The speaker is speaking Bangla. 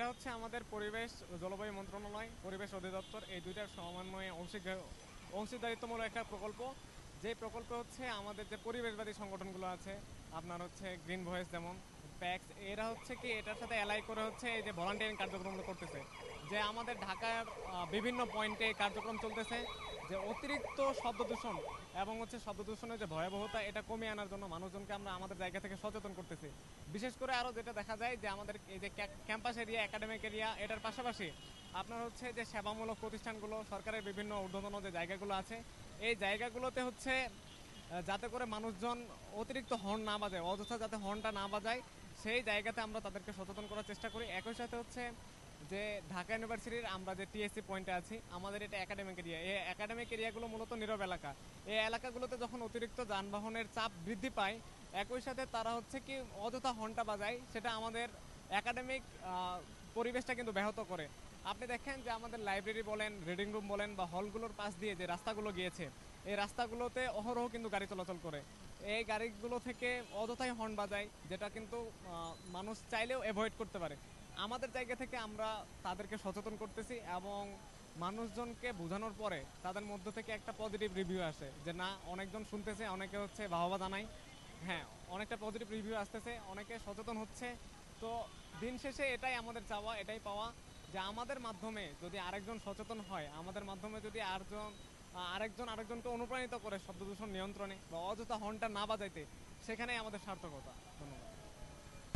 এটা হচ্ছে আমাদের পরিবেশ জলবায়ু মন্ত্রণালয়, পরিবেশ অধিদপ্তর। এই দুইটার সমন্বয়ে অংশীদার- অংশীদারিত্বমূলক একটা প্রকল্প। যে প্রকল্প হচ্ছে আমাদের যে পরিবেশবাদী সংগঠনগুলো আছে, আপনার হচ্ছে গ্রিন ভয়েস যেমন প্যাক্স এরা হচ্ছে কি এটার সাথে অ্যালাই করে হচ্ছে এই যে ভলান্টিয়ারিং কার্যক্রমগুলো করতেছে। যে আমাদের ঢাকার বিভিন্ন পয়েন্টে কার্যক্রম চলতেছে, যে অতিরিক্ত শব্দ দূষণ এবং হচ্ছে শব্দ দূষণের যে ভয়াবহতা, এটা কমিয়ে আনার জন্য মানুষজনকে আমরা আমাদের জায়গা থেকে সচেতন করতেছি। বিশেষ করে আরও যেটা দেখা যায় যে আমাদের এই যে ক্যাম্পাস এরিয়া একাডেমিক এরিয়া এটার পাশাপাশি আপনার হচ্ছে যে সেবামূলক প্রতিষ্ঠানগুলো, সরকারের বিভিন্ন ঊর্ধ্বতন যে জায়গাগুলো আছে, এই জায়গাগুলোতে হচ্ছে যাতে করে মানুষজন অতিরিক্ত হর্ন না বাজায়, অযথা যাতে হর্নটা না বাজায় সেই জায়গাতে আমরা তাদেরকে সচেতন করার চেষ্টা করি। একই সাথে হচ্ছে যে ঢাকা ইউনিভার্সিটির আমরা যে টিএসসি পয়েন্টে আছি, আমাদের এটা একাডেমিক এরিয়া এই একাডেমিক এরিয়াগুলো মূলত নীরব এলাকা। এই এলাকাগুলোতে যখন অতিরিক্ত যানবাহনের চাপ বৃদ্ধি পায়, একই সাথে তারা হচ্ছে কি অযথা হর্নটা বাজায়, সেটা আমাদের একাডেমিক পরিবেশটা কিন্তু ব্যাহত করে। আপনি দেখেন যে আমাদের লাইব্রেরি বলেন রিডিং রুম বলেন বা হলগুলোর পাশ দিয়ে যে রাস্তাগুলো গিয়েছে এই রাস্তাগুলোতে অহরহ কিন্তু গাড়ি চলাচল করে। এই গাড়িগুলো থেকে অযথাই হর্ন বাজায়, যেটা কিন্তু মানুষ চাইলেও অ্যাভয়েড করতে পারে। আমাদের জায়গা থেকে আমরা তাদেরকে সচেতন করতেছি এবং মানুষজনকে বোঝানোর পরে তাদের মধ্য থেকে একটা পজিটিভ রিভিউ আসে যে, না, অনেকজন শুনতেছে, অনেকে হচ্ছে বাহবা জানাই হ্যাঁ অনেকটা পজিটিভ রিভিউ আসতেছে, অনেকে সচেতন হচ্ছে। তো দিন শেষে এটাই আমাদের চাওয়া, এটাই পাওয়া যে, আমাদের মাধ্যমে যদি আরেকজন সচেতন হয়, আমাদের মাধ্যমে যদি আরেকজন আরেকজন আরেকজনকে অনুপ্রাণিত করে শব্দ দূষণ নিয়ন্ত্রণে বা অযথা হর্নটা না বাজাইতে, সেখানেই আমাদের সার্থকতা।